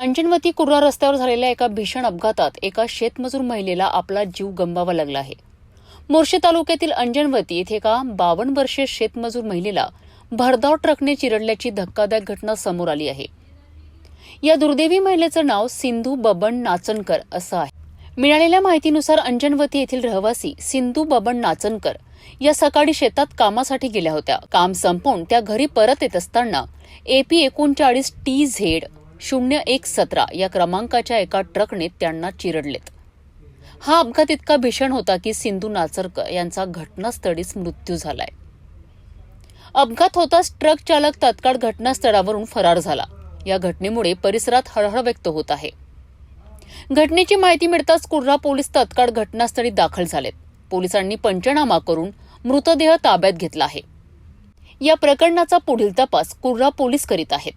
अंजनवती कुर्रा रस्त्यावर झालेल्या एका भीषण अपघातात एका शेतमजूर महिलेला आपला जीव गमवावा लागला आहे. मोर्शी तालुक्यातील अंजनवती येथे एका बावन्न वर्षीय शेतमजूर महिलेला भरधाव ट्रकने चिरडल्याची धक्कादायक घटना समोर आली आहे. या दुर्दैवी महिलेचं नाव सिंधू बबन नाचनकर असं आहे. मिळालेल्या माहितीनुसार अंजनवती येथील रहिवासी सिंधू बबन नाचनकर या सकाळी शेतात कामासाठी गेल्या होत्या. काम संपवून त्या घरी परत येत असताना एपी एकोणचाळीस टी झेड शून्य एक सतरा या क्रमांकाच्या एका ट्रकने त्यांना चिरडलेत. हा अपघात इतका भीषण होता की सिंधू नाचरकर यांचा घटनास्थळीच मृत्यू झालाय. अपघात होताच ट्रक चालक तात्काळ घटनास्थळावरून फरार झाला. या घटनेमुळे परिसरात हळहळ व्यक्त होत आहे. घटनेची माहिती मिळताच कुर्रा पोलीस तात्काळ घटनास्थळी दाखल झालेत. पोलिसांनी पंचनामा करून मृतदेह ताब्यात घेतला आहे. या प्रकरणाचा पुढील तपास कुर्रा पोलीस करीत आहेत.